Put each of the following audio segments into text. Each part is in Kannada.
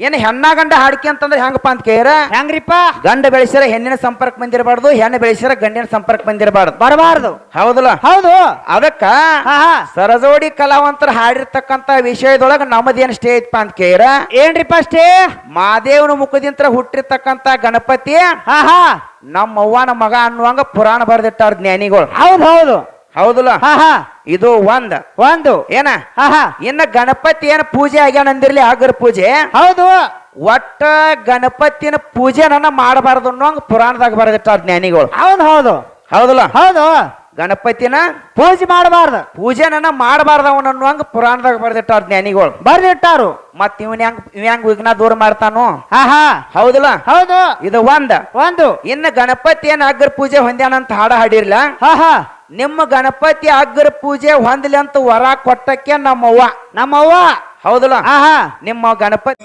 ಏನ್ ಹೆಣ್ಣ ಗಂಡ ಹಾಡಿಕೆ ಅಂತಂದ್ರೆ ಹೆಂಗಪ್ಪ ಅಂತ ಕೇರ ಹೆಂಗ್ರಿಪ್ಪ? ಗಂಡ ಬೆಳೆಸಿರ ಹೆಣ್ಣಿನ ಸಂಪರ್ಕ ಬಂದಿರಬಾರ್ದು ಹೆಣ್ಣು ಬೆಳೆಸಿರ ಗಂಡಿನ ಸಂಪರ್ಕ ಬಂದಿರಬಾರ್ದು. ಬರಬಾರ್ದು. ಹೌದಲ್ಲ? ಹೌದು. ಅದಕ್ಕ ಸರಜೋಡಿ ಕಲಾವಂತರ ಹಾಡಿರ್ತಕ್ಕಂತ ವಿಷಯದೊಳಗ ನಮ್ಮದೇನ್ ಸ್ಟೇ ಐತ್ಪ ಅಂತ ಕೇರ ಏನ್ರಿಪ್ಪ ಅಷ್ಟೇ ಮಾದೇವನ ಮುಖದಿಂತ್ರ ಹುಟ್ಟಿರ್ತಕ್ಕಂತ ಗಣಪತಿ ಹಾ ಹಾ. ನಮ್ಮ ಅವ್ವನ ಮಗ ಅನ್ನುವಂಗ ಪುರಾಣ ಬರೆದಿಟ್ಟಾರ ಜ್ಞಾನಿಗಳು. ಹೌದು ಹೌದು. ಹೌದಲ್ಲ? ಹಾ ಹಾ. ಇದು ಒಂದ್. ಒಂದು. ಏನ? ಹಾ ಹಾ. ಇನ್ನ ಗಣಪತಿ ಏನ ಪೂಜೆ ಆಗ್ಯಾನ ಅಂದಿರ್ಲಿ ಆಗರ ಪೂಜೆ? ಹೌದು. ಒಟ್ಟ ಗಣಪತಿನ ನನ್ನ ಮಾಡಬಾರದು ಅನ್ನೋ ಪುರಾಣದಾಗ ಬರೆದಿಟ್ಟಾರ ಜ್ಞಾನಿಗಳು. ಹೌದು ಹೌದು. ಹೌದಲ್ಲ? ಹೌದು. ಗಣಪತಿನ ಪೂಜೆ ಮಾಡಬಾರ್ದ. ಪೂಜೆ ನನ್ನ ಮಾಡಬಾರ್ದ ಅವನನ್ನು ಹಂಗ ಪುರಾಣದಾಗ ಬರೆದಿಟ್ಟಾರ ಜ್ಞಾನಿಗಳು. ಬರ್ದಿಟ್ಟಾರು. ಮತ್ ಇವನ್ ಹೆಂಗ್ ಇವ್ ಹೆಂಗ್ ವಿಘ್ನ ದೂರ ಮಾಡ್ತಾನು? ಹೌದಲ್ಲ? ಹೌದು. ಇದು ಒಂದ್. ಒಂದು. ಇನ್ನ ಗಣಪತಿ ಏನ್ ಅಗ್ರ ಪೂಜೆ ಹೊಂದ್ಯಾನಂತ ಹಾಡ ಹಾಡಿರ್ಲ? ಹಾ. ನಿಮ್ಮ ಗಣಪತಿ ಅಗ್ರ ಪೂಜೆ ಹೊಂದಲಿ ಅಂತ ವರ ಕೊಟ್ಟಕ್ಕೆ ನಮ್ಮವ್ವ. ನಮ್ಮವ್ವ? ಹೌದಲ್ಲ? ಆಹಾ. ಹಾ ನಿಮ್ಮ ಗಣಪತಿ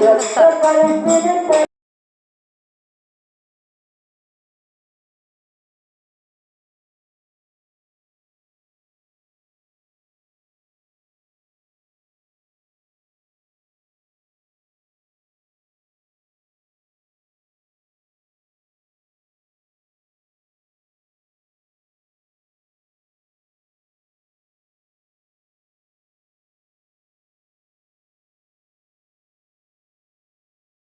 надо достать.